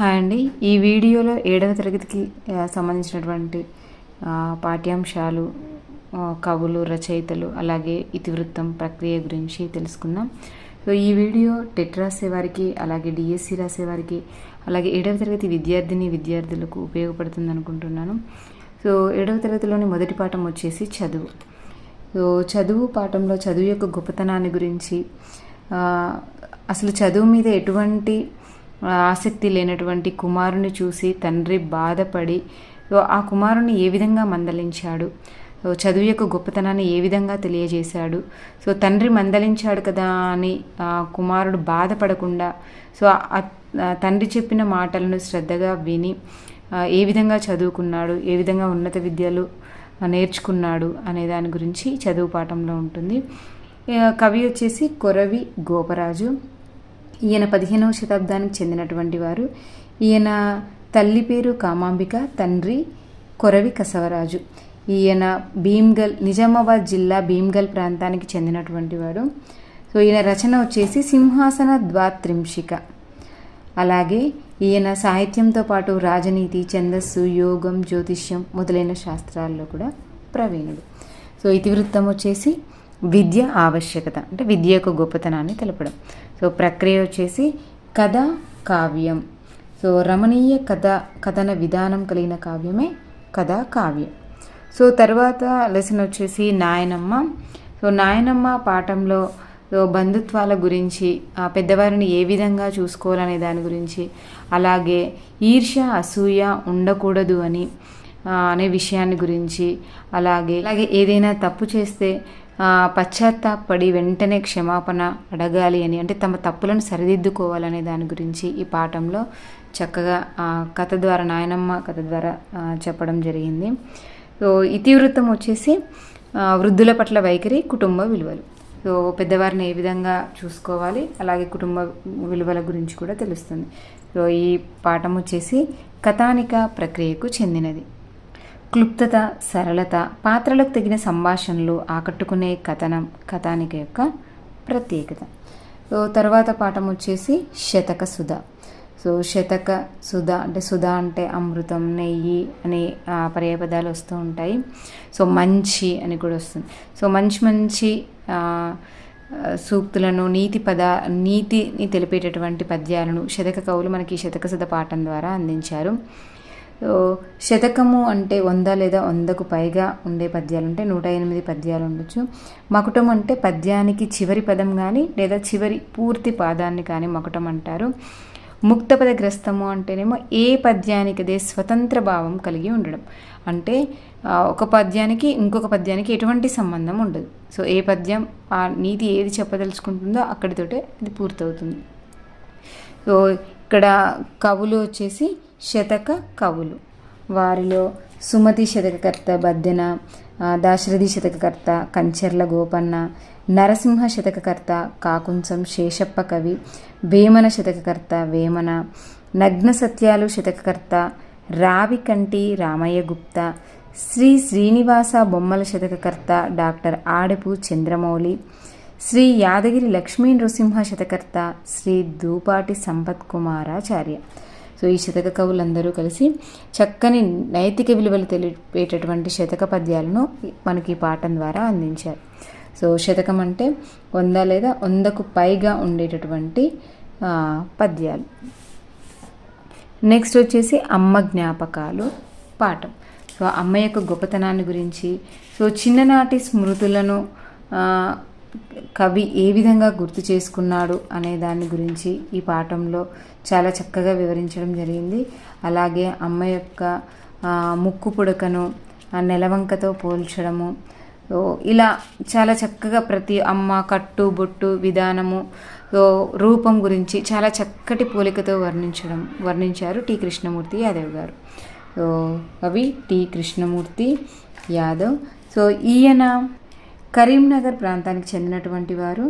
Hi అండి. ఈ వీడియోలో ఏడవ తరగతికి సంబంధించినటువంటి పాఠ్యాంశాలు కవులు రచయితలు అలాగే ఇతివృత్తం ప్రక్రియ గురించి తెలుసుకుందాం. సో ఈ వీడియో టెట్ రాసేవారికి అలాగే డిఎస్సి రాసేవారికి అలాగే ఏడవ తరగతి విద్యార్థిని విద్యార్థులకు ఉపయోగపడుతుంది అనుకుంటున్నాను. సో ఏడవ తరగతిలోని మొదటి పాఠం వచ్చేసి చదువు. సో చదువు పాఠంలో చదువు యొక్క గొప్పతనాన్ని గురించి అసలు చదువు మీద ఎటువంటి ఆసక్తి లేనటువంటి కుమారుని చూసి తండ్రి బాధపడి ఆ కుమారుని ఏ విధంగా మందలించాడు? చదువు యొక్క గొప్పతనాన్ని ఏ విధంగా తెలియజేశాడు? సో తండ్రి మందలించాడు కదా అని ఆ కుమారుడు బాధపడకుండా సో తండ్రి చెప్పిన మాటలను శ్రద్ధగా విని ఏ విధంగా చదువుకున్నాడు? ఏ విధంగా ఉన్నత విద్యలు నేర్చుకున్నాడు? అనే దాని గురించి చదువు పాఠంలో ఉంటుంది. కవి వచ్చేసి కొరవి గోపరాజు. ఈయన పదిహేనవ శతాబ్దానికి చెందినటువంటి వారు. ఈయన తల్లి పేరు కామాంబిక తండ్రి కొరవి కసవరాజు. ఈయన భీమ్గల్ నిజామాబాద్ జిల్లా భీమ్గల్ ప్రాంతానికి చెందినటువంటి వాడు. సో ఈయన రచన వచ్చేసి సింహాసన ద్వాత్రింశిక. అలాగే ఈయన సాహిత్యంతో పాటు రాజనీతి ఛందస్సు యోగం జ్యోతిష్యం మొదలైన శాస్త్రాల్లో కూడా ప్రవీణుడు. సో ఇతివృత్తం వచ్చేసి విద్య ఆవశ్యకత అంటే విద్య యొక్క గొప్పతనాన్ని తెలపడం. సో ప్రక్రియ వచ్చేసి కథ కావ్యం. సో రమణీయ కథ కథన విధానం కలిగిన కావ్యమే కథా కావ్యం. సో తర్వాత లెసన్ వచ్చేసి నాయనమ్మ. సో నాయనమ్మ పాఠంలో సో బంధుత్వాల గురించి ఆ పెద్దవారిని ఏ విధంగా చూసుకోవాలనే దాని గురించి అలాగే ఈర్ష్య అసూయ ఉండకూడదు అని అనే విషయాన్ని గురించి అలాగే అలాగే ఏదైనా తప్పు చేస్తే పశ్చాత్తాపడి వెంటనే క్షమాపణ అడగాలి అని అంటే తమ తప్పులను సరిదిద్దుకోవాలనే దాని గురించి ఈ పాఠంలో చక్కగా కథ ద్వారా నాయనమ్మ కథ ద్వారా చెప్పడం జరిగింది. సో ఇతివృత్తం వచ్చేసి వృద్ధుల పట్ల వైఖరి కుటుంబ విలువలు. సో పెద్దవారిని ఏ విధంగా చూసుకోవాలి అలాగే కుటుంబ విలువల గురించి కూడా తెలుస్తుంది. సో ఈ పాఠం వచ్చేసి కథానిక ప్రక్రియకు చెందినది. క్లుప్తత సరళత పాత్రలకు తగిన సంభాషణలు ఆకట్టుకునే కథనం కథానిక యొక్క ప్రత్యేకత. సో తర్వాత పాఠం వచ్చేసి శతక సుధ. సో శతక సుధ అంటే సుధ అంటే అమృతం నెయ్యి అనే ఆ, వస్తూ ఉంటాయి. సో మంచి అని కూడా వస్తుంది. సో మంచి మంచి సూక్తులను నీతి పద నీతిని తెలిపేటటువంటి పద్యాలను శతక కవులు మనకి శతక సుధ పాఠం ద్వారా అందించారు. శతకము అంటే వంద లేదా వందకు పైగా ఉండే పద్యాలు అంటే నూట ఎనిమిది పద్యాలు ఉండొచ్చు. మకుటం అంటే పద్యానికి చివరి పదం కానీ లేదా చివరి పూర్తి పాదాన్ని కానీ మకుటం అంటారు. ముక్తపద గ్రస్తము అంటేనేమో ఏ పద్యానికి అదే స్వతంత్ర భావం కలిగి ఉండడం. అంటే ఒక పద్యానికి ఇంకొక పద్యానికి ఎటువంటి సంబంధం ఉండదు. సో ఏ పద్యం ఆ నీతి ఏది చెప్పదలుచుకుంటుందో అక్కడితోటే అది పూర్తవుతుంది. సో ఇక్కడ కవులు వచ్చేసి శతక కవులు. వారిలో సుమతి శతకకర్త బద్దెన దాశరథి శతకకర్త కంచెర్ల గోపన్న నరసింహ శతకకర్త కాకుంచం శేషప్ప కవి వేమన శతకకర్త వేమన నగ్న సత్యాలు శతకకర్త రావికంటి రామయ్య గుప్త శ్రీ శ్రీనివాస బొమ్మల శతకకర్త డాక్టర్ ఆడపు చంద్రమౌళి శ్రీ యాదగిరి లక్ష్మీ నృసింహ శతకర్త శ్రీ దూపాటి సంపత్ కుమారాచార్య. సో ఈ శతక కవులందరూ కలిసి చక్కని నైతిక విలువలు తెలిపేటటువంటి శతక పద్యాలను మనకి ఈ పాఠం ద్వారా అందించారు. సో శతకం అంటే వంద లేదా వందకు పైగా ఉండేటటువంటి పద్యాలు. నెక్స్ట్ వచ్చేసి అమ్మ జ్ఞాపకాలు పాఠం. సో అమ్మ యొక్క గొప్పతనాన్ని గురించి సో చిన్ననాటి స్మృతులను కవి ఏ విధంగా గుర్తు చేసుకున్నాడు అనే దాని గురించి ఈ పాఠంలో చాలా చక్కగా వివరించడం జరిగింది. అలాగే అమ్మ యొక్క ముక్కు పుడకను నెలవంకతో పోల్చడము ఇలా చాలా చక్కగా ప్రతి అమ్మ కట్టు బొట్టు విధానము రూపం గురించి చాలా చక్కటి పోలికతో వర్ణించడం వర్ణించారు టి. కృష్ణమూర్తి యాదవ్ గారు. కవి అవి టి. కృష్ణమూర్తి యాదవ్. సో ఈయన కరీంనగర్ ప్రాంతానికి చెందినటువంటి వారు.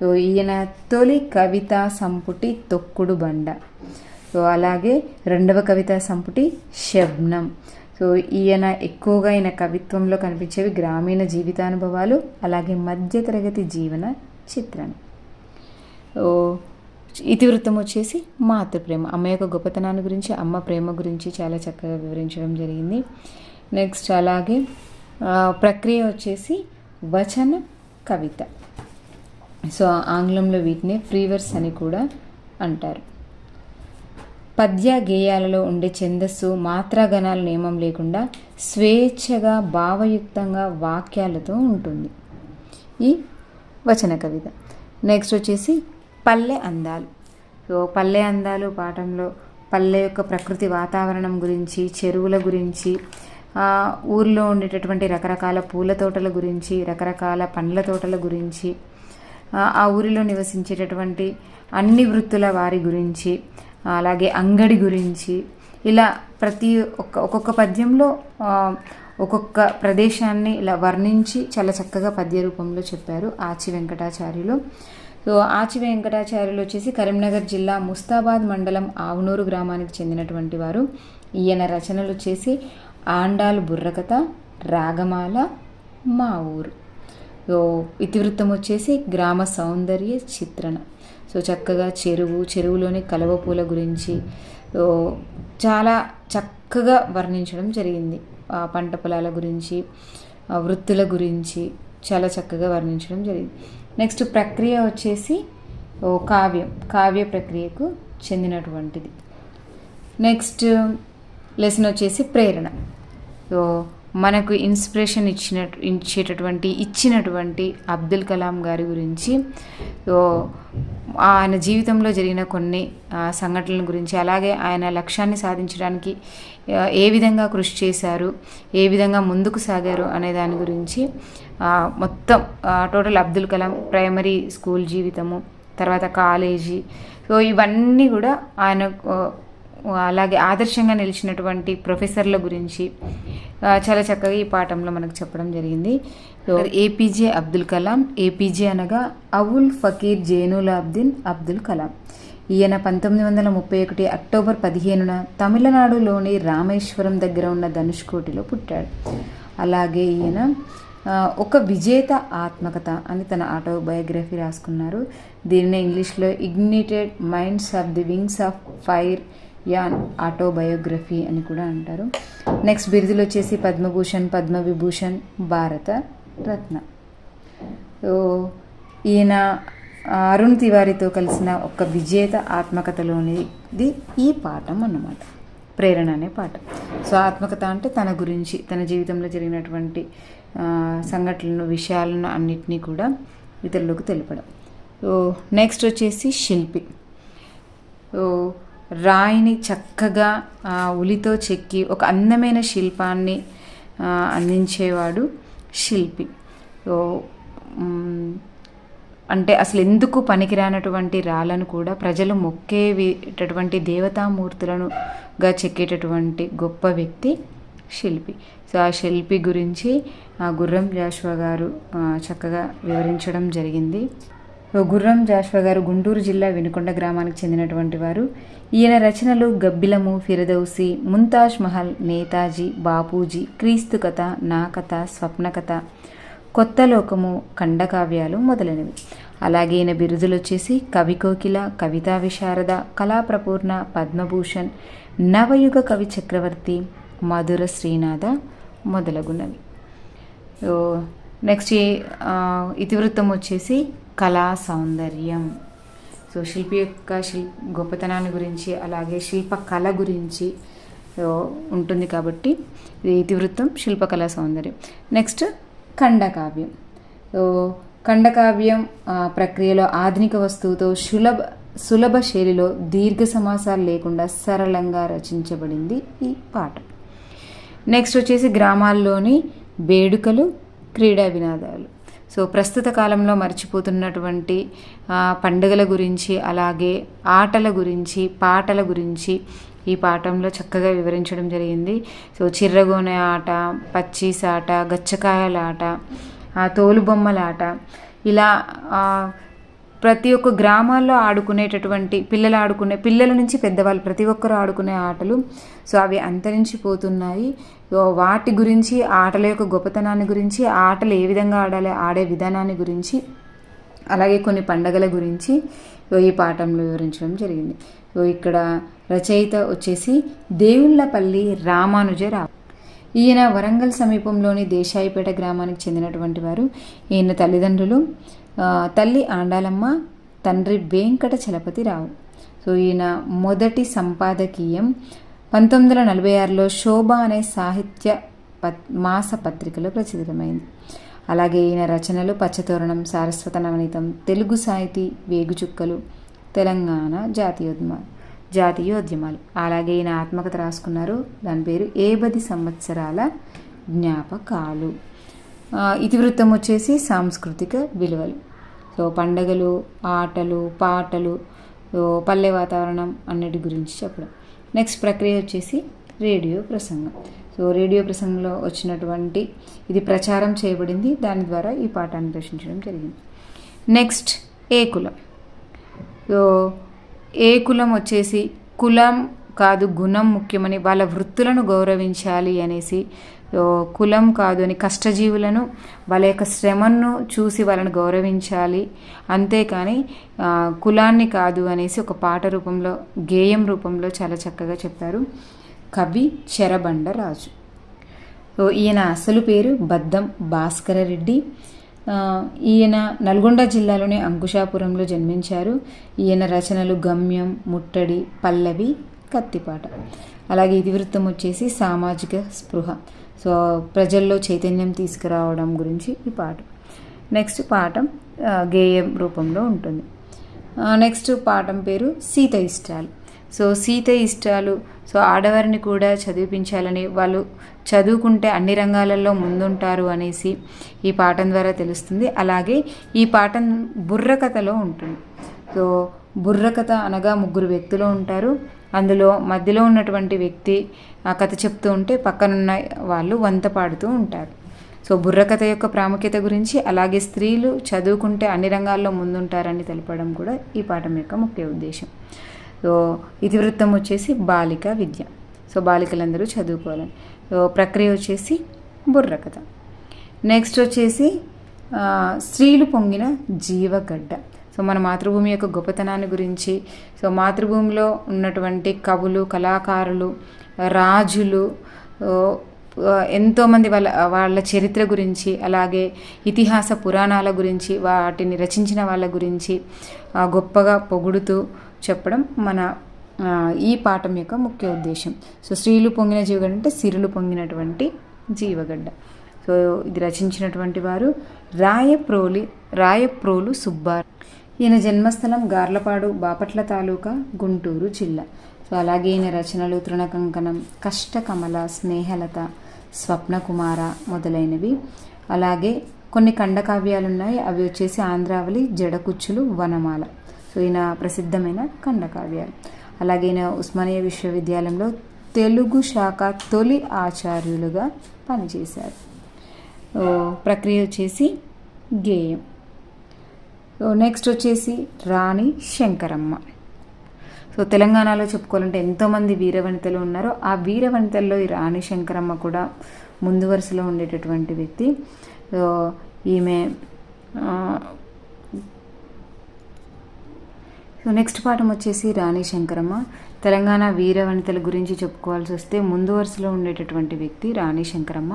సో ఈయన తొలి కవితా సంపుటి తొక్కుడు బండ. సో అలాగే రెండవ కవితా సంపుటి శబ్నం. సో ఈయన ఎక్కువగా ఈయన కవిత్వంలో కనిపించేవి గ్రామీణ జీవితానుభవాలు అలాగే మధ్యతరగతి జీవన చిత్రం ఓ ఇతివృత్తం వచ్చేసి మాతృప్రేమ. అమ్మ యొక్క గొప్పతనాన్ని గురించి అమ్మ ప్రేమ గురించి చాలా చక్కగా వివరించడం జరిగింది. నెక్స్ట్ అలాగే ప్రక్రియ వచ్చేసి వచన కవిత. సో ఆంగ్లంలో వీటిని ఫ్రీవర్స్ అని కూడా అంటారు. పద్య గేయాలలో ఉండే ఛందస్సు మాత్రాగణాల నియమం లేకుండా స్వేచ్ఛగా భావయుక్తంగా వాక్యాలతో ఉంటుంది. ఈ వచన కవిత. నెక్స్ట్ వచ్చేసి పల్లె అందాలు. సో పల్లె అందాలు పాఠంలో పల్లె యొక్క ప్రకృతి వాతావరణం గురించి చెరువుల గురించి ఊర్లో ఉండేటటువంటి రకరకాల పూల తోటల గురించి రకరకాల పండ్ల తోటల గురించి ఆ, ఊరిలో నివసించేటటువంటి అన్ని వృత్తుల వారి గురించి అలాగే అంగడి గురించి ఇలా ప్రతి ఒక్క ఒక్కొక్క పద్యంలో ఒక్కొక్క ప్రదేశాన్ని ఇలా వర్ణించి చాలా చక్కగా పద్య రూపంలో చెప్పారు ఆచి వెంకటాచార్యులు. సో ఆచి వెంకటాచార్యులు వచ్చేసి కరీంనగర్ జిల్లా ముస్తాబాద్ మండలం ఆవునూరు గ్రామానికి చెందినటువంటి వారు. ఈయన రచనలు వచ్చేసి ఆండాలు బుర్రకథ రాగమాల మా ఊరు. సో ఇతివృత్తం వచ్చేసి గ్రామ సౌందర్య చిత్రణ. సో చక్కగా చెరువు చెరువులోని కలవ పూల గురించి చాలా చక్కగా వర్ణించడం జరిగింది. ఆ పంట పొలాల గురించి వృత్తుల గురించి చాలా చక్కగా వర్ణించడం జరిగింది. నెక్స్ట్ ప్రక్రియ వచ్చేసి ఓ కావ్యం కావ్య ప్రక్రియకు చెందినటువంటిది. నెక్స్ట్ లెసన్ వచ్చేసి ప్రేరణ. సో మనకు ఇన్స్పిరేషన్ ఇచ్చిన ఇచ్చేటటువంటి ఇచ్చినటువంటి అబ్దుల్ కలాం గారి గురించి సో ఆయన జీవితంలో జరిగిన కొన్ని సంఘటనల గురించి అలాగే ఆయన లక్ష్యాన్ని సాధించడానికి ఏ విధంగా కృషి చేశారు ఏ విధంగా ముందుకు సాగారు అనే దాని గురించి మొత్తం total Abdul Kalam primary school జీవితము తర్వాత కాలేజీ సో ఇవన్నీ కూడా ఆయన అలాగే ఆదర్శంగా నిలిచినటువంటి ప్రొఫెసర్ల గురించి చాలా చక్కగా ఈ పాఠంలో మనకు చెప్పడం జరిగింది. ఏపీజే అబ్దుల్ కలాం ఏపీజే అనగా అవుల్ ఫకీర్ జైనులాబ్దిన్ అబ్దుల్ కలాం. ఈయన పంతొమ్మిది వందల ముప్పై ఒకటి అక్టోబర్ పదిహేనున తమిళనాడులోని రామేశ్వరం దగ్గర ఉన్న ధనుష్కోటిలో పుట్టాడు. అలాగే ఈయన ఒక విజేత ఆత్మకథ అని తన ఆటోబయోగ్రఫీ రాసుకున్నారు. దీనిని ఇంగ్లీష్లో ignited minds of the wings of fire an autobiography అని కూడా అంటారు. నెక్స్ట్ బిరుదులు వచ్చేసి పద్మభూషణ్ పద్మవిభూషణ్ భారత రత్న. సో ఈయన అరుణ్ తివారితో కలిసిన ఒక విజేత ఆత్మకథలోనిది ఈ పాఠం అన్నమాట. ప్రేరణ అనే పాఠం. సో ఆత్మకథ అంటే తన గురించి తన జీవితంలో జరిగినటువంటి సంఘటనలు సంఘటనలను విషయాలను అన్నిటినీ కూడా ఇతరులకు తెలపడం. నెక్స్ట్ వచ్చేసి శిల్పి. ఓ రాయిని చక్కగా ఆ, ఉలితో చెక్కి ఒక అందమైన శిల్పాన్ని అందించేవాడు శిల్పి. సో అంటే అసలు ఎందుకు పనికిరానటువంటి రాళ్ళను కూడా ప్రజలు మొక్కేటటువంటి దేవతామూర్తులనుగా చెక్కేటటువంటి గొప్ప వ్యక్తి శిల్పి. సో ఆ శిల్పి గురించి ఆ గుర్రం జాషువా గారు చక్కగా వివరించడం జరిగింది. గుర్రం జాషువా గారు గుంటూరు జిల్లా వినుకొండ గ్రామానికి చెందినటువంటి వారు. ఈయన రచనలు గబ్బిలము ఫిరదౌసి ముంతాజ్ మహల్ నేతాజీ బాపూజీ క్రీస్తు కథ నా కథ స్వప్న కథ కొత్త లోకము ఖండకావ్యాలు మొదలైనవి. అలాగే ఈయన బిరుదులు వచ్చేసి కవి కోకిల కవితా విశారద కళాప్రపూర్ణ పద్మభూషణ్ నవయుగ కవి చక్రవర్తి మధుర శ్రీనాథ మొదలగునవి. నెక్స్ట్ ఇతివృత్తం వచ్చేసి కళా సౌందర్యం. సో శిల్పి యొక్క శిల్ గొప్పతనాన్ని గురించి అలాగే శిల్ప కళ గురించి ఉంటుంది కాబట్టి ఇది ఇతివృత్తం శిల్పకళా సౌందర్యం. నెక్స్ట్ ఖండకావ్యం. సో ఖండకావ్యం ప్రక్రియలో ఆధునిక వస్తువుతో సులభ సులభ శైలిలో దీర్ఘ సమాసాలు లేకుండా సరళంగా రచించబడింది ఈ పాట. నెక్స్ట్ వచ్చేసి గ్రామాల్లోని వేడుకలు క్రీడా వినాదాలు. సో ప్రస్తుత కాలంలో మర్చిపోతున్నటువంటి పండుగల గురించి అలాగే ఆటల గురించి పాటల గురించి ఈ పాఠంలో చక్కగా వివరించడం జరిగింది. సో చిర్రగోనె ఆట పచ్చీస్ ఆట గచ్చకాయల ఆట ఇలా ప్రతి ఒక్క గ్రామాల్లో ఆడుకునేటటువంటి పిల్లలు ఆడుకునే పిల్లల నుంచి పెద్దవాళ్ళు ప్రతి ఒక్కరు ఆడుకునే ఆటలు సో అవి అంతరించిపోతున్నాయి. వాటి గురించి ఆటల యొక్క గొప్పతనాన్ని గురించి ఆటలు ఏ విధంగా ఆడాలి ఆడే విధానాన్ని గురించి అలాగే కొన్ని పండగల గురించి ఈ పాఠంలో వివరించడం జరిగింది. సో ఇక్కడ రచయిత వచ్చేసి దేవుళ్ళపల్లి రామానుజరావు ఈయన వరంగల్ సమీపంలోని దేశాయిపేట గ్రామానికి చెందినటువంటి వారు. ఈయన తల్లిదండ్రులు. తల్లి ఆండాలమ్మ తండ్రి వెంకట చలపతిరావు సో ఈయన మొదటి సంపాదకీయం పంతొమ్మిది వందల నలభై ఆరులో శోభ అనే సాహిత్య పత్ మాస పత్రికలో ప్రచురితమైంది. అలాగే ఈయన రచనలు పచ్చతోరణం సారస్వత నవనీతం తెలుగు సాహితీ వేగుచుక్కలు తెలంగాణ జాతీయోద్యమ జాతీయోద్యమాలు. అలాగే ఈయన ఆత్మకథ రాసుకున్నారు. దాని పేరు ఏబది సంవత్సరాల జ్ఞాపకాలు. ఇతివృత్తం వచ్చేసి సాంస్కృతిక విలువలు. సో పండగలు ఆటలు పాటలు పల్లె వాతావరణం అన్నిటి గురించి చెప్పడం. నెక్స్ట్ ప్రక్రియ వచ్చేసి రేడియో ప్రసంగం. సో రేడియో ప్రసంగంలో వచ్చినటువంటి ఇది ప్రచారం చేయబడింది. దాని ద్వారా ఈ పాఠాన్ని ప్రశ్నించడం జరిగింది. నెక్స్ట్ ఏ కులం? సో ఏ కులం వచ్చేసి కులం కాదు గుణం ముఖ్యమని వాళ్ళ వృత్తులను గౌరవించాలి అనేసి కులం కాదు అని కష్టజీవులను వాళ్ళ యొక్క శ్రమను చూసి వాళ్ళని గౌరవించాలి. అంతేకాని కులాన్ని కాదు అనేసి ఒక పాట రూపంలో గేయం రూపంలో చాలా చక్కగా చెప్పారు కవి చెరబండ రాజు. ఈయన అసలు పేరు బద్దం భాస్కర రెడ్డి. ఈయన నల్గొండ జిల్లాలోని అంకుశాపురంలో జన్మించారు. ఈయన రచనలు గమ్యం ముట్టడి పల్లవి కత్తిపాట. అలాగే ఇతివృత్తం వచ్చేసి సామాజిక స్పృహ. సో ప్రజల్లో చైతన్యం తీసుకురావడం గురించి ఈ పాఠం నెక్స్ట్ పాఠం గేయం రూపంలో ఉంటుంది. నెక్స్ట్ పాఠం పేరు సీత ఇష్టాలు. సో సీత ఇష్టాలు సో ఆడవారిని కూడా చదివించాలని వాళ్ళు చదువుకుంటే అన్ని రంగాలలో ముందుంటారు అనేసి ఈ పాఠం ద్వారా తెలుస్తుంది. అలాగే ఈ పాఠం బుర్రకథలో ఉంటుంది. సో బుర్రకథ అనగా ముగ్గురు వ్యక్తులు ఉంటారు. అందులో మధ్యలో ఉన్నటువంటి వ్యక్తి ఆ కథ చెప్తూ ఉంటే పక్కనున్న వాళ్ళు వంత పాడుతూ ఉంటారు. సో బుర్రకథ యొక్క ప్రాముఖ్యత గురించి అలాగే స్త్రీలు చదువుకుంటే అన్ని రంగాల్లో ముందుంటారని తెలపడం కూడా ఈ పాఠం యొక్క ముఖ్య ఉద్దేశం. సో ఇతివృత్తం వచ్చేసి బాలిక విద్య. సో బాలికలందరూ చదువుకోవాలని సో ప్రక్రియ వచ్చేసి బుర్రకథ నెక్స్ట్ వచ్చేసి స్త్రీలు పొంగిన జీవగడ్డ. సో మన మాతృభూమి యొక్క గొప్పతనాన్ని గురించి సో మాతృభూమిలో ఉన్నటువంటి కవులు కళాకారులు రాజులు ఎంతోమంది వాళ్ళ వాళ్ళ చరిత్ర గురించి అలాగే ఇతిహాస పురాణాల గురించి వాటిని రచించిన వాళ్ళ గురించి గొప్పగా పొగుడుతూ చెప్పడం మన ఈ పాఠం యొక్క ముఖ్య ఉద్దేశం. సో స్త్రీలు పొంగిన జీవగడ్డ అంటే సిరులు పొంగినటువంటి జీవగడ్డ సో ఇది రచించినటువంటి వారు రాయప్రోలి రాయప్రోలు సుబ్బారావు. ఈయన జన్మస్థలం గార్లపాడు బాపట్ల తాలూకా గుంటూరు జిల్లా. సో అలాగే ఈయన రచనలు తృణకంకణం కష్టకమల స్నేహలత స్వప్నకుమార మొదలైనవి. అలాగే కొన్ని ఖండకావ్యాలు ఉన్నాయి అవి వచ్చేసి ఆంధ్రావళి జడకుచ్చులు వనమాల. సో ఈయన ప్రసిద్ధమైన ఖండకావ్యాలు. అలాగే ఈయన ఉస్మానియా విశ్వవిద్యాలయంలో తెలుగు శాఖ తొలి ఆచార్యులుగా పనిచేశారు. ప్రక్రియ వచ్చేసి గేయం. నెక్స్ట్ వచ్చేసి రాణి శంకరమ్మ. సో తెలంగాణలో చెప్పుకోవాలంటే ఎంతోమంది వీరవనితలు ఉన్నారో ఆ వీరవనితల్లో ఈ రాణి శంకరమ్మ కూడా ముందు వరుసలో ఉండేటటువంటి వ్యక్తి. సో ఈమె సో నెక్స్ట్ పాఠం వచ్చేసి రాణి శంకరమ్మ. తెలంగాణ వీరవనితల గురించి చెప్పుకోవాల్సి వస్తే ముందు వరుసలో ఉండేటటువంటి వ్యక్తి రాణి శంకరమ్మ.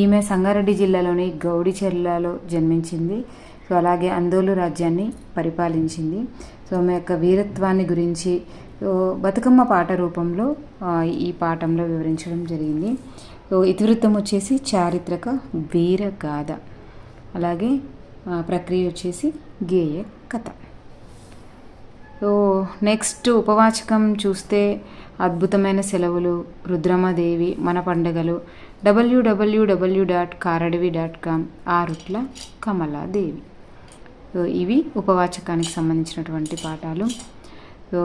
ఈమె సంగారెడ్డి జిల్లాలోని గౌడిచెర్లలో జన్మించింది. సో అలాగే అందోళ రాజ్యాన్ని పరిపాలించింది. సో ఆమె యొక్క వీరత్వాన్ని గురించి సో బతుకమ్మ పాట రూపంలో ఈ పాఠంలో వివరించడం జరిగింది. సో ఇతివృత్తం వచ్చేసి చారిత్రక వీరగాథ అలాగే ప్రక్రియ వచ్చేసి గేయ కథ. సో నెక్స్ట్ ఉపవాచకం చూస్తే అద్భుతమైన సెలవులు రుద్రమదేవి మన పండుగలు WWW dot Karadavi dot com Arutla Kamaladevi. ఇవి ఉపవాచకానికి సంబంధించినటువంటి పాఠాలు. సో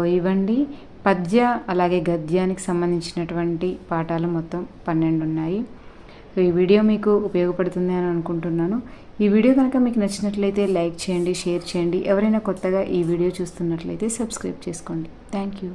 పద్య అలాగే గద్యానికి సంబంధించినటువంటి పాఠాలు మొత్తం పన్నెండు ఉన్నాయి. సో ఈ వీడియో మీకు ఉపయోగపడుతుంది అని అనుకుంటున్నాను. ఈ వీడియో కనుక మీకు నచ్చినట్లయితే లైక్ చేయండి షేర్ చేయండి. ఎవరైనా కొత్తగా ఈ వీడియో చూస్తున్నట్లయితే సబ్స్క్రైబ్ చేసుకోండి. Thank you.